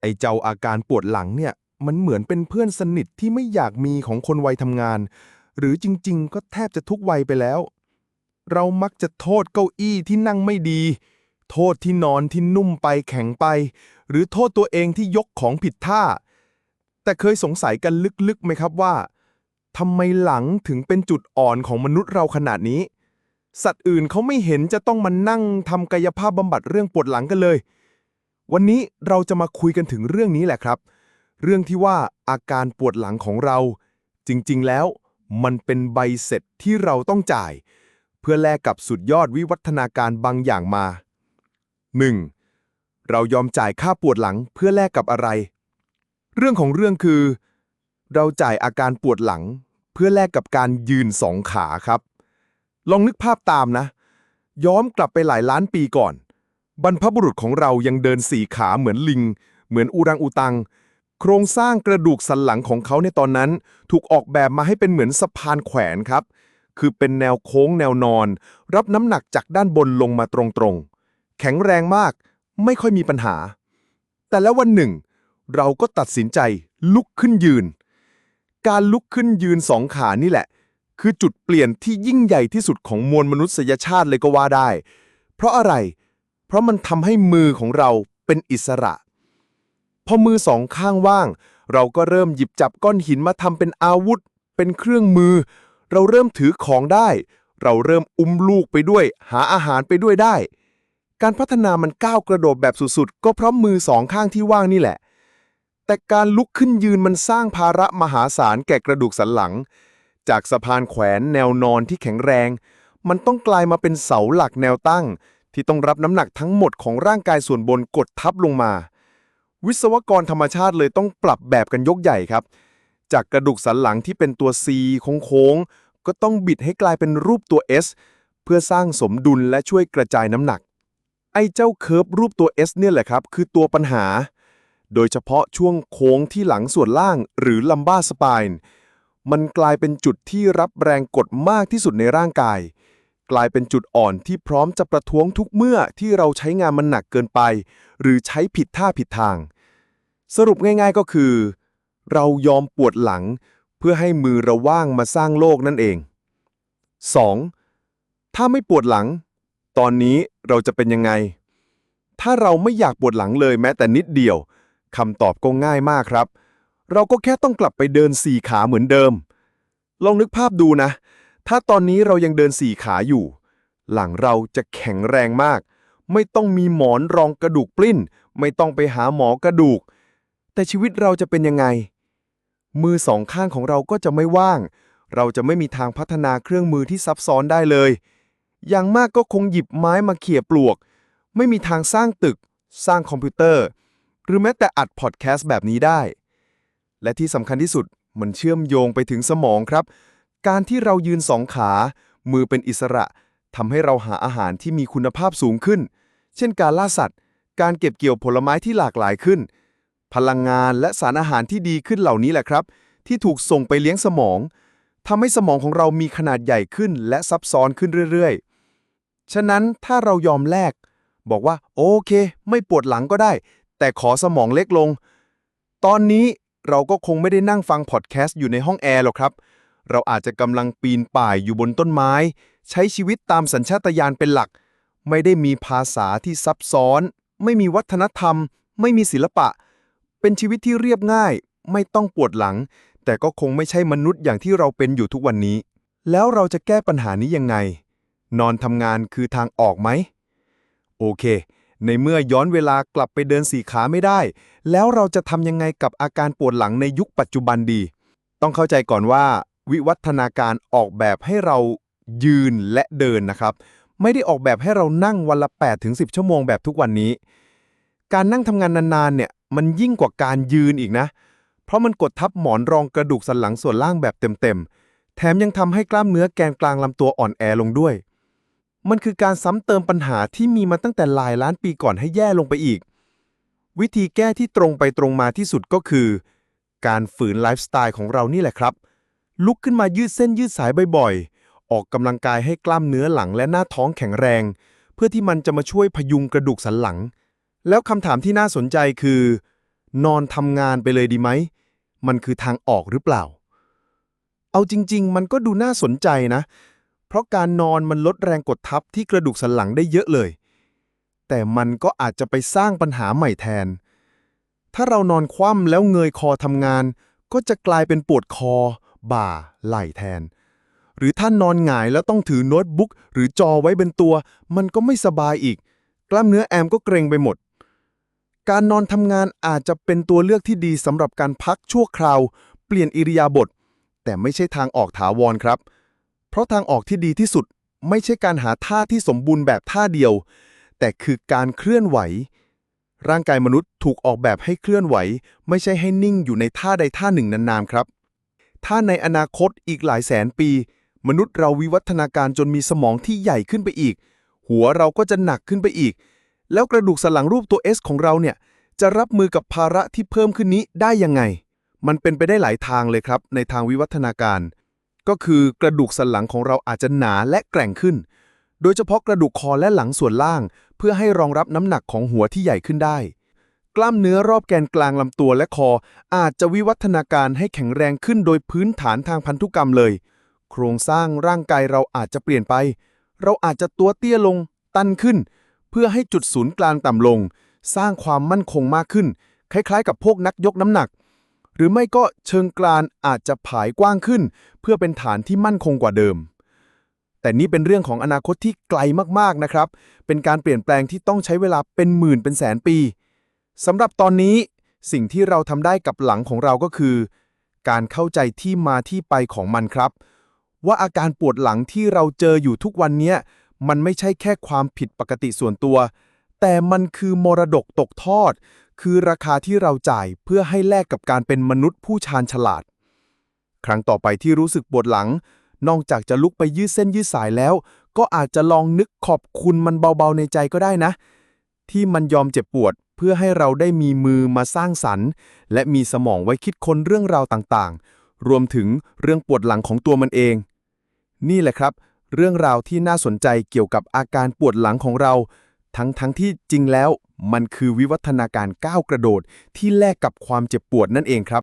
ไอ้เจ้าอาการปวดหลังเนี่ย มันเหมือนเป็นเพื่อนสนิทที่ไม่อยากมีของคนวัยทำงาน หรือจริงๆ ก็แทบจะทุกวัยไปแล้ว เรามักจะโทษเก้าอี้ที่นั่งไม่ดี โทษที่นอนที่นุ่มไปแข็งไป หรือโทษตัวเองที่ยกของผิดท่า แต่เคยสงสัยกันลึกๆไหมครับว่าทำไมหลังถึงเป็นจุดอ่อนของมนุษย์เราขนาดนี้ สัตว์อื่นเขาไม่เห็นจะต้องมานั่งทำกายภาพบำบัดเรื่องปวดหลังกันเลย วันนี้เราจะมาคุยกันถึงเรื่องนี้แหละครับ เรื่องที่ว่าอาการปวดหลังของเรา จริงๆแล้ว มันเป็นใบเสร็จที่เราต้องจ่าย เพื่อแลกกับสุดยอดวิวัฒนาการบางอย่างมา 1. เรายอมจ่ายค่าปวดหลังเพื่อแลกกับอะไร เรื่องของเรื่องคือ เราจ่ายอาการปวดหลัง เพื่อแลกกับการยืนสองขาครับ ลองนึกภาพตามนะ ย้อนกลับไปหลายล้านปีก่อน บรรพบุรุษของเรายังเดินสี่ขาเหมือนลิง เหมือนอูรังอูตัง โครงสร้างกระดูกสันหลังของเขาในตอนนั้น ถูกออกแบบมาให้เป็นเหมือนสะพานแขวนครับ คือเป็นแนวโค้งแนวนอน รับน้ำหนักจากด้านบนลงมาตรงๆ แข็งแรงมาก ไม่ค่อยมีปัญหา แต่แล้ววันหนึ่ง เราก็ตัดสินใจลุกขึ้นยืน การลุกขึ้นยืนสองขานี่แหละ คือจุดเปลี่ยนที่ยิ่งใหญ่ที่สุดของมวลมนุษยชาติเลยก็ว่าได้ เพราะอะไร เพราะมันทำให้มือของเราเป็นอิสระ พอมือสองข้างว่าง เราก็เริ่มหยิบจับก้อนหินมาทำเป็นอาวุธ เป็นเครื่องมือ เราเริ่มถือของได้ เราเริ่มอุ้มลูกไปด้วย หาอาหารไปด้วยได้ การพัฒนามันก้าวกระโดดแบบสุดๆ ก็เพราะมือสองข้างที่ว่างนี่แหละ แต่การลุกขึ้นยืนมันสร้างภาระมหาศาลแก่กระดูกสันหลัง จากสะพานแขวนแนวนอนที่แข็งแรง มันต้องกลายมาเป็นเสาหลักแนวตั้ง ที่ต้องรับน้ำหนักทั้งหมดของร่างกายส่วนบนกดทับลงมา วิศวกรธรรมชาติเลยต้องปรับแบบกันยกใหญ่ครับ จากกระดูกสันหลังที่เป็นตัว C โค้งๆก็ต้องบิดให้กลายเป็นรูปตัว S เพื่อสร้างสมดุลและช่วยกระจายน้ำหนัก ไอ้เจ้าเคิร์ฟรูปตัว S เนี่ยแหละครับ คือตัวปัญหา โดยเฉพาะช่วงโค้งที่หลังส่วนล่าง หรือลัมบ้าสปายน์มันกลายเป็นจุดที่รับแรงกดมากที่สุดในร่างกาย กลายเป็นจุดอ่อนที่พร้อมจะประท้วงทุกเมื่อที่เราใช้งานมันหนักเกินไป หรือใช้ผิดท่าผิดทาง สรุปง่ายๆก็คือ เรายอมปวดหลัง เพื่อให้มือเราว่างมาสร้างโลกนั่นเอง 2. ถ้าไม่ปวดหลัง ตอนนี้เราจะเป็นยังไง ถ้าเราไม่อยากปวดหลังเลยแม้แต่นิดเดียวคำตอบก็ง่ายมากครับ เราก็แค่ต้องกลับไปเดินสี่ขาเหมือนเดิม ลองนึกภาพดูนะ ถ้าตอนนี้เรายังเดินสี่ขาอยู่ หลังเราจะแข็งแรงมาก ไม่ต้องมีหมอนรองกระดูกปลิ้น ไม่ต้องไปหาหมอกระดูก แต่ชีวิตเราจะเป็นยังไง มือสองข้างของเราก็จะไม่ว่าง เราจะไม่มีทางพัฒนาเครื่องมือที่ซับซ้อนได้เลย อย่างมากก็คงหยิบไม้มาเขี่ยปลวก ไม่มีทางสร้างตึก สร้างคอมพิวเตอร์ หรือแม้แต่อัดพอดแคสต์แบบนี้ได้ และที่สำคัญที่สุดมันเชื่อมโยงไปถึงสมองครับ การที่เรายืนสองขา มือเป็นอิสระทำให้เราหาอาหารที่มีคุณภาพสูงขึ้น เช่นการล่าสัตว์ การเก็บเกี่ยวผลไม้ที่หลากหลายขึ้น พลังงานและสารอาหารที่ดีขึ้นเหล่านี้แหละครับ ที่ถูกส่งไปเลี้ยงสมองทำให้สมองของเรามีขนาดใหญ่ขึ้นและซับซ้อนขึ้นเรื่อยๆ ฉะนั้นถ้าเรายอมแลก บอกว่าโอเค ไม่ปวดหลังก็ได้ แต่ขอสมองเล็กลง ตอนนี้เราก็คงไม่ได้นั่งฟังพอดแคสต์อยู่ในห้องแอร์หรอกครับ เราอาจจะกำลังปีนป่ายอยู่บนต้นไม้ ใช้ชีวิตตามสัญชาตญาณเป็นหลัก ไม่ได้มีภาษาที่ซับซ้อน ไม่มีวัฒนธรรม ไม่มีศิลปะ เป็นชีวิตที่เรียบง่าย ไม่ต้องปวดหลัง แต่ก็คงไม่ใช่มนุษย์อย่างที่เราเป็นอยู่ทุกวันนี้ แล้วเราจะแก้ปัญหานี้ยังไง นอนทำงานคือทางออกไหม โอเค ในเมื่อย้อนเวลากลับไปเดินสี่ขาไม่ได้ แล้วเราจะทำยังไงกับอาการปวดหลังในยุคปัจจุบันดี ต้องเข้าใจก่อนว่า วิวัฒนาการออกแบบให้เรายืนและเดินนะครับ ไม่ได้ออกแบบให้เรานั่งวันละ8ถึง10 ชั่วโมงแบบทุกวันนี้ การนั่งทำงานนานๆเนี่ยมันยิ่งกว่าการยืนอีกนะ เพราะมันกดทับหมอนรองกระดูกสันหลังส่วนล่างแบบเต็มๆ แถมยังทำให้กล้ามเนื้อแกนกลางลำตัวอ่อนแอลงด้วย มันคือการซ้ำเติมปัญหาที่มีมาตั้งแต่หลายล้านปีก่อนให้แย่ลงไปอีก วิธีแก้ที่ตรงไปตรงมาที่สุดก็คือ การฝืนไลฟ์สไตล์ของเรานี่แหละครับ ลุกขึ้นมายืดเส้นยืดสายบ่อยๆ ออกกำลังกายให้กล้ามเนื้อหลังและหน้าท้องแข็งแรง เพื่อที่มันจะมาช่วยพยุงกระดูกสันหลัง แล้วคำถามที่น่าสนใจคือ นอนทำงานไปเลยดีไหม มันคือทางออกหรือเปล่า เอาจริง ๆ มันก็ดูน่าสนใจนะ เพราะการนอนมันลดแรงกดทับที่กระดูกสันหลังได้เยอะเลย แต่มันก็อาจจะไปสร้างปัญหาใหม่แทน ถ้าเรานอนคว่ำแล้วเงยคอทำงาน ก็จะกลายเป็นปวดคอ บ่า ไหล่แทน หรือท่านนอนหงายแล้วต้องถือโน้ตบุ๊กหรือจอไว้เป็นตัว มันก็ไม่สบายอีก กล้ามเนื้อแอมก็เกรงไปหมด การนอนทำงานอาจจะเป็นตัวเลือกที่ดีสำหรับการพักชั่วคราว เปลี่ยนอิริยาบถแต่ไม่ใช่ทางออกถาวรครับ เพราะทางออกที่ดีที่สุดไม่ใช่การหาท่าที่สมบูรณ์แบบท่าเดียว แต่คือการเคลื่อนไหว ร่างกายมนุษย์ถูกออกแบบให้เคลื่อนไหว ไม่ใช่ให้นิ่งอยู่ในท่าใดท่าหนึ่งนานๆครับ ถ้าในอนาคตอีกหลายแสนปี มนุษย์เราวิวัฒนาการจนมีสมองที่ใหญ่ขึ้นไปอีก หัวเราก็จะหนักขึ้นไปอีก แล้วกระดูกสันหลังรูปตัว S ของเราเนี่ย จะรับมือกับภาระที่เพิ่มขึ้นนี้ได้ยังไง มันเป็นไปได้หลายทางเลยครับ ในทางวิวัฒนาการ ก็คือกระดูกสันหลังของเราอาจจะหนาและแกร่งขึ้น โดยเฉพาะกระดูกคอและหลังส่วนล่าง เพื่อให้รองรับน้ำหนักของหัวที่ใหญ่ขึ้นได้ กล้ามเนื้อรอบแกนกลางลำตัวและคอ อาจจะวิวัฒนาการให้แข็งแรงขึ้นโดยพื้นฐานทางพันธุกรรมเลย โครงสร้างร่างกายเราอาจจะเปลี่ยนไป เราอาจจะตัวเตี้ยลง ตันขึ้น เพื่อให้จุดศูนย์กลางต่ำลง สร้างความมั่นคงมากขึ้น คล้ายๆ กับพวกนักยกน้ำหนัก หรือไม่ก็เชิงกรานอาจจะผายกว้างขึ้น เพื่อเป็นฐานที่มั่นคงกว่าเดิม แต่นี่เป็นเรื่องของอนาคตที่ไกลมากๆนะครับ เป็นการเปลี่ยนแปลงที่ต้องใช้เวลาเป็นหมื่นเป็นแสนปี สำหรับตอนนี้สิ่งที่เราทำได้กับหลังของเราก็คือ การเข้าใจที่มาที่ไปของมันครับ ว่าอาการปวดหลังที่เราเจออยู่ทุกวันนี้มันไม่ใช่แค่ความผิดปกติส่วนตัว แต่มันคือมรดกตกทอด คือราคาที่เราจ่ายเพื่อให้แลกกับการเป็นมนุษย์ผู้ชาญฉลาด ครั้งต่อไปที่รู้สึกปวดหลัง นอกจากจะลุกไปยืดเส้นยืดสายแล้ว ก็อาจจะลองนึกขอบคุณมันเบาๆในใจก็ได้นะ ที่มันยอมเจ็บปวด พื่อให้เราได้มีมือมาสร้างสรรค์ และมีสมองไว้คิดค้นเรื่องราวต่างๆ รวมถึงเรื่องปวดหลังของตัวมันเอง นี่แหละครับ เรื่องราวที่น่าสนใจเกี่ยวกับอาการปวดหลังของเรา ทั้งๆทที่จริงแล้ว มันคือวิวัฒนาการก้าวกระโดดที่แลกกับความเจ็บปวดนั่นเองครับ